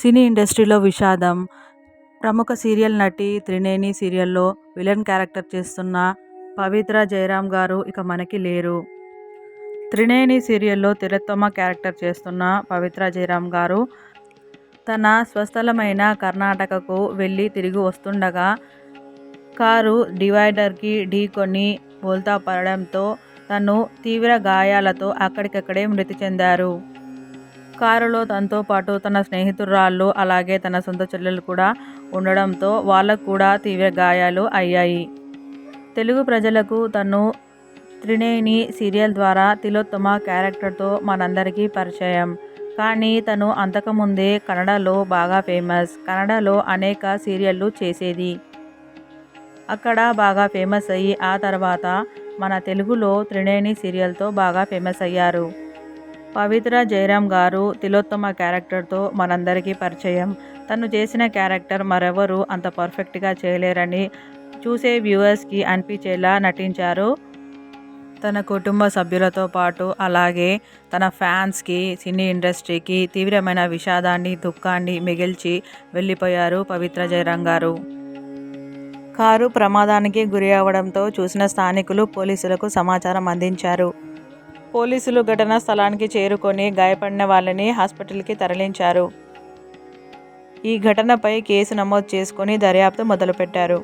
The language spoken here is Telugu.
సినీ ఇండస్ట్రీలో విషాదం. ప్రముఖ సీరియల్ నటి త్రినేని సీరియల్లో విలన్ క్యారెక్టర్ చేస్తున్న పవిత్ర జయరామ్ గారు ఇక మనకి లేరు. త్రినేని సీరియల్లో తిరత్తమ్మ క్యారెక్టర్ చేస్తున్న పవిత్ర జయరామ్ గారు తన స్వస్థలమైన కర్ణాటకకు వెళ్ళి తిరిగి వస్తుండగా కారు డివైడర్కి ఢీకొని బోల్తా పడడంతో తను తీవ్ర గాయాలతో అక్కడికక్కడే మృతి చెందారు. కారులో తనతో పాటు తన స్నేహితురాళ్ళు అలాగే తన సొంత చెల్లెలు కూడా ఉండడంతో వాళ్ళకు కూడా తీవ్ర గాయాలు అయ్యాయి. తెలుగు ప్రజలకు తను త్రినేని సీరియల్ ద్వారా తిలోత్తమ క్యారెక్టర్తో మనందరికీ పరిచయం. కానీ తను అంతకుముందే కన్నడలో బాగా ఫేమస్. కన్నడలో అనేక సీరియళ్ళు చేసేది. అక్కడ బాగా ఫేమస్ అయ్యి ఆ తర్వాత మన తెలుగులో త్రినేని సీరియల్తో బాగా ఫేమస్ అయ్యారు. పవిత్ర జయరామ్ గారు తిలోత్తమ క్యారెక్టర్తో మనందరికీ పరిచయం. తను చేసిన క్యారెక్టర్ మరెవరు అంత పర్ఫెక్ట్గా చేయలేరని చూసే వ్యూవర్స్కి అనిపించేలా నటించారు. తన కుటుంబ సభ్యులతో పాటు అలాగే తన ఫ్యాన్స్కి సినీ ఇండస్ట్రీకి తీవ్రమైన విషాదాన్ని దుఃఖాన్ని మిగిల్చి వెళ్ళిపోయారు పవిత్ర జయరామ్ గారు. కారు ప్రమాదానికి గురి అవడంతో చూసిన స్థానికులు పోలీసులకు సమాచారం అందించారు. పోలీసులు ఘటనా స్థలానికి చేరుకొని గాయపడిన వాళ్ళని హాస్పిటల్కి తరలించారు. ఈ ఘటనపై కేసు నమోదు చేసుకొని దర్యాప్తు మొదలుపెట్టారు.